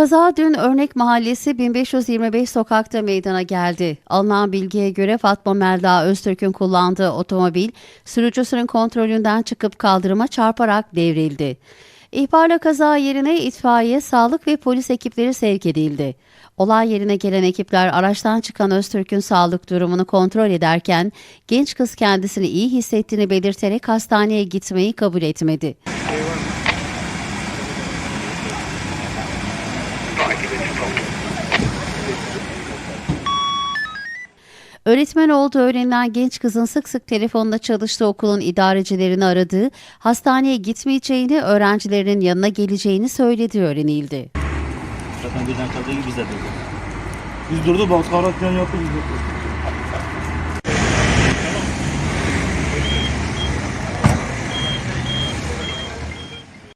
Kaza dün Örnek Mahallesi 1525 sokakta meydana geldi. Alınan bilgiye göre Fatma Melda Öztürk'ün kullandığı otomobil sürücüsünün kontrolünden çıkıp kaldırıma çarparak devrildi. İhbarla kaza yerine itfaiye, sağlık ve polis ekipleri sevk edildi. Olay yerine gelen ekipler araçtan çıkan Öztürk'ün sağlık durumunu kontrol ederken genç kız kendisini iyi hissettiğini belirterek hastaneye gitmeyi kabul etmedi. Öğretmen olduğu öğrenilen genç kızın sık sık telefonda çalıştığı okulun idarecilerini aradığı, hastaneye gitmeyeceğini, öğrencilerinin yanına geleceğini söylediği öğrenildi. Zaten birden kaldığı gibi biz de durduk. Biz durduk baskı araç yan yaptı biz durduk.